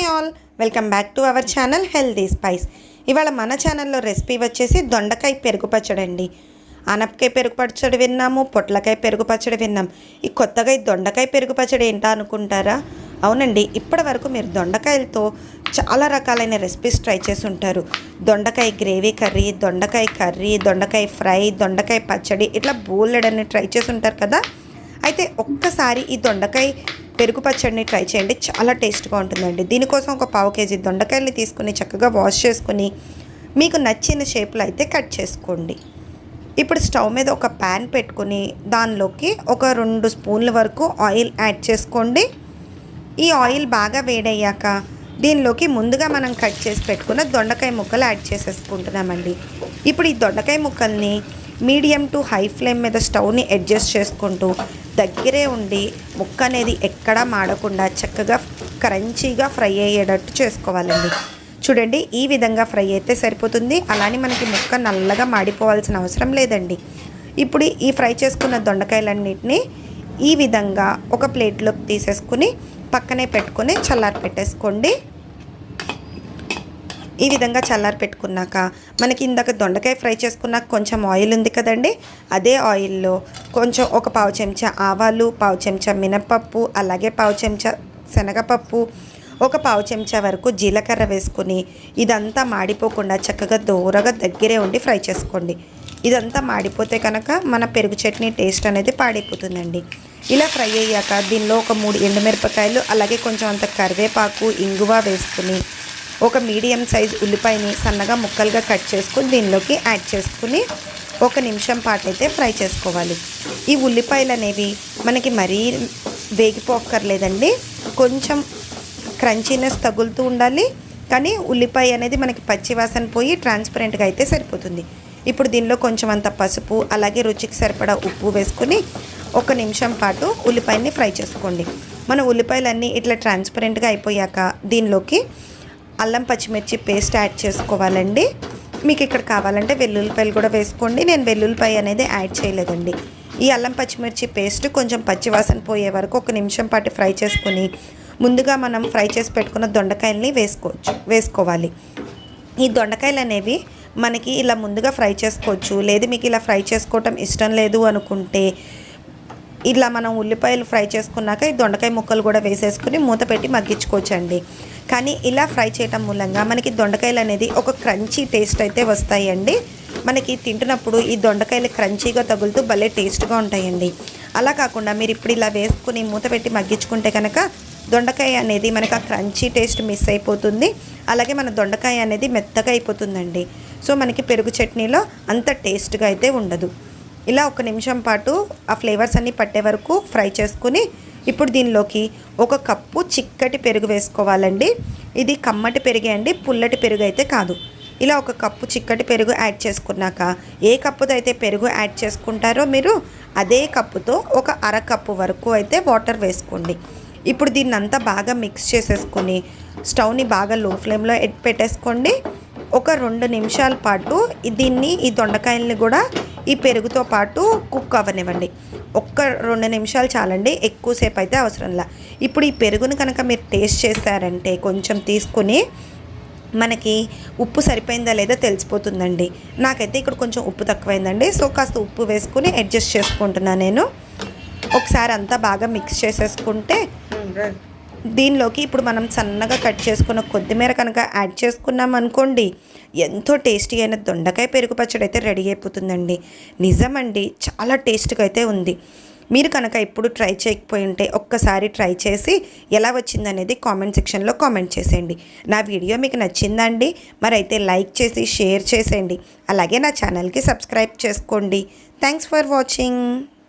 Hi all. Welcome back to our channel healthy spice. ఇవాళ మన ఛానల్లో రెసిపీ వచ్చేసి దొండకాయ పెరుగు పచ్చడి అండి అనపకాయ పెరుగు పచ్చడి విన్నాము పొట్లకాయ పెరుగు పచ్చడి విన్నాం. ఈ కొత్తగా ఈ దొండకాయ పెరుగు పచ్చడి ఏంటా అనుకుంటారా? అవునండి ఇప్పటి వరకు మీరు దొండకాయలతో చాలా రకాలైన రెసిపీస్ ట్రై చేసి ఉంటారు. దొండకాయ గ్రేవీ కర్రీ దొండకాయ కర్రీ దొండకాయ ఫ్రై దొండకాయ పచ్చడి ఇట్లా బోలెడన్ని ట్రై చేసి ఉంటారు కదా? అయితే ఒక్కసారి ఈ దొండకాయ పెరుగు పచ్చడిని ట్రై చేయండి. చాలా టేస్ట్గా ఉంటుందండి. దీనికోసం ఒక పావు కేజీ దొండకాయల్ని తీసుకుని చక్కగా వాష్ చేసుకుని మీకు నచ్చిన షేప్లో అయితే కట్ చేసుకోండి. ఇప్పుడు స్టవ్ మీద ఒక ప్యాన్ పెట్టుకుని దానిలోకి ఒక రెండు స్పూన్ల వరకు ఆయిల్ యాడ్ చేసుకోండి. ఈ ఆయిల్ బాగా వేడయ్యాక దీనిలోకి ముందుగా మనం కట్ చేసి పెట్టుకున్న దొండకాయ ముక్కలు యాడ్ చేసేసుకుంటున్నామండి. ఇప్పుడు ఈ దొండకాయ ముక్కల్ని మీడియం టు హై ఫ్లేమ్ మీద స్టవ్ని అడ్జస్ట్ చేసుకుంటూ దగ్గరే ఉండి ముక్క అనేది ఎక్కడా మాడకుండా చక్కగా క్రంచీగా ఫ్రై అయ్యేటట్టు చేసుకోవాలండి. చూడండి ఈ విధంగా ఫ్రై అయితే సరిపోతుంది. అలానే మనకి ముక్క నల్లగా మాడిపోవాల్సిన అవసరం లేదండి. ఇప్పుడు ఈ ఫ్రై చేసుకున్న దొండకాయలన్నిటిని ఈ విధంగా ఒక ప్లేట్లోకి తీసేసుకుని పక్కనే పెట్టుకొని చల్లారి పెట్టేసుకోండి. ఈ విధంగా చల్లారి పెట్టుకున్నాక మనకి ఇందాక దొండకాయ ఫ్రై చేసుకున్నాక కొంచెం ఆయిల్ ఉంది కదండి అదే ఆయిల్లో కొంచెం ఒక పావు చెంచా ఆవాలు పావు చెంచా మినపప్పు అలాగే పావు చెంచా శనగపప్పు ఒక పావు చెంచా వరకు జీలకర్ర వేసుకుని ఇదంతా మాడిపోకుండా చక్కగా దూరగా దగ్గరే ఉండి ఫ్రై చేసుకోండి. ఇదంతా మాడిపోతే కనుక మన పెరుగు చట్నీ టేస్ట్ అనేది పాడైపోతుందండి. ఇలా ఫ్రై అయ్యాక దీనిలో ఒక మూడు ఎండుమిరపకాయలు అలాగే కొంచెం అంత కరివేపాకు ఇంగువ వేసుకుని ఒక మీడియం సైజ్ ఉల్లిపాయని సన్నగా ముక్కలుగా కట్ చేసుకుని దీనిలోకి యాడ్ చేసుకుని ఒక నిమిషం పాటు అయితే ఫ్రై చేసుకోవాలి. ఈ ఉల్లిపాయలు అనేవి మనకి మరీ వేగిపోక్కర్లేదండి. కొంచెం క్రంచీనెస్ తగులుతూ ఉండాలి. కానీ ఉల్లిపాయ అనేది మనకి పచ్చి వాసన పోయి ట్రాన్స్పరెంట్గా అయితే సరిపోతుంది. ఇప్పుడు దీనిలో కొంచెం అంత పసుపు అలాగే రుచికి సరిపడా ఉప్పు వేసుకుని ఒక నిమిషం పాటు ఉల్లిపాయని ఫ్రై చేసుకోండి. మన ఉల్లిపాయలన్నీ ఇట్లా ట్రాన్స్పరెంట్గా అయిపోయాక దీనిలోకి అల్లం పచ్చిమిర్చి పేస్ట్ యాడ్ చేసుకోవాలండి. మీకు ఇక్కడ కావాలంటే వెల్లుల్లిపాయలు కూడా వేసుకోండి. నేను వెల్లుల్లిపాయ అనేది యాడ్ చేయలేదండి. ఈ అల్లం పచ్చిమిర్చి పేస్ట్ కొంచెం పచ్చివాసన పోయే వరకు ఒక నిమిషం పాటు ఫ్రై చేసుకుని ముందుగా మనం ఫ్రై చేసి పెట్టుకున్న దొండకాయల్ని వేసుకోవచ్చు వేసుకోవాలి. ఈ దొండకాయలు అనేవి మనకి ఇలా ముందుగా ఫ్రై చేసుకోవచ్చు. లేదు మీకు ఇలా ఫ్రై చేసుకోవటం ఇష్టం లేదు అనుకుంటే ఇలా మనం ఉల్లిపాయలు ఫ్రై చేసుకున్నాక ఈ దొండకాయ ముక్కలు కూడా వేసేసుకుని మూత పెట్టి మగ్గించుకోవచ్చండి. కానీ ఇలా ఫ్రై చేయటం మూలంగా మనకి దొండకాయలు అనేది ఒక క్రంచీ టేస్ట్ అయితే వస్తాయండి. మనకి తింటున్నప్పుడు ఈ దొండకాయలు క్రంచీగా తగులుతూ భలే టేస్ట్గా ఉంటాయండి. అలా కాకుండా మీరు ఇప్పుడు ఇలా వేసుకుని మూత పెట్టి మగ్గించుకుంటే కనుక దొండకాయ అనేది మనకు ఆ క్రంచీ టేస్ట్ మిస్ అయిపోతుంది. అలాగే మన దొండకాయ అనేది మెత్తగా అయిపోతుందండి. సో మనకి పెరుగు చట్నీలో అంత టేస్ట్గా అయితే ఉండదు. ఇలా ఒక నిమిషం పాటు ఆ ఫ్లేవర్స్ అన్నీ పట్టే వరకు ఫ్రై చేసుకుని ఇప్పుడు దీనిలోకి ఒక కప్పు చిక్కటి పెరుగు వేసుకోవాలండి. ఇది కమ్మటి పెరుగే అండి పుల్లటి పెరుగు అయితే కాదు. ఇలా ఒక కప్పు చిక్కటి పెరుగు యాడ్ చేసుకున్నాక ఏ కప్పుతో అయితే పెరుగు యాడ్ చేసుకుంటారో మీరు అదే కప్పుతో ఒక అర కప్పు వరకు అయితే వాటర్ వేసుకోండి. ఇప్పుడు దీన్ని అంతా బాగా మిక్స్ చేసేసుకొని స్టవ్ని బాగా లో ఫ్లేమ్లో పెట్టేసుకోండి. ఒక రెండు నిమిషాల పాటు దీన్ని ఈ దొండకాయల్ని కూడా ఈ పెరుగుతో పాటు కుక్ అవ్వనివ్వండి. ఒక్క రెండు నిమిషాలు చాలండి ఎక్కువసేపు అయితే అవసరంలా ఇప్పుడు ఈ పెరుగును కనుక మీరు టేస్ట్ చేశారంటే కొంచెం తీసుకుని మనకి ఉప్పు సరిపోయిందా లేదా తెలిసిపోతుందండి. నాకైతే ఇక్కడ కొంచెం ఉప్పు తక్కువైందండి సో కాస్త ఉప్పు వేసుకుని అడ్జస్ట్ చేసుకుంటున్నాను నేను. ఒకసారి అంతా బాగా మిక్స్ చేసేసుకుంటే దీనిలోకి ఇప్పుడు మనం సన్నగా కట్ చేసుకున్న కొత్తిమీర కనుక యాడ్ చేసుకున్నాం అనుకోండి ఎంతో టేస్టీ అయిన దొండకాయ పెరుగు పచ్చడి అయితే రెడీ అయిపోతుందండి. నిజమండి చాలా టేస్ట్గా అయితే ఉంది. మీరు కనుక ఎప్పుడు ట్రై చేయకపోయి ఉంటే ఒక్కసారి ట్రై చేసి ఎలా వచ్చిందనేది కామెంట్ సెక్షన్లో కామెంట్ చేసేయండి. నా వీడియో మీకు నచ్చిందండి మరైతే లైక్ చేసి షేర్ చేసేయండి. అలాగే నా ఛానల్కి సబ్స్క్రైబ్ చేసుకోండి. Thanks for watching.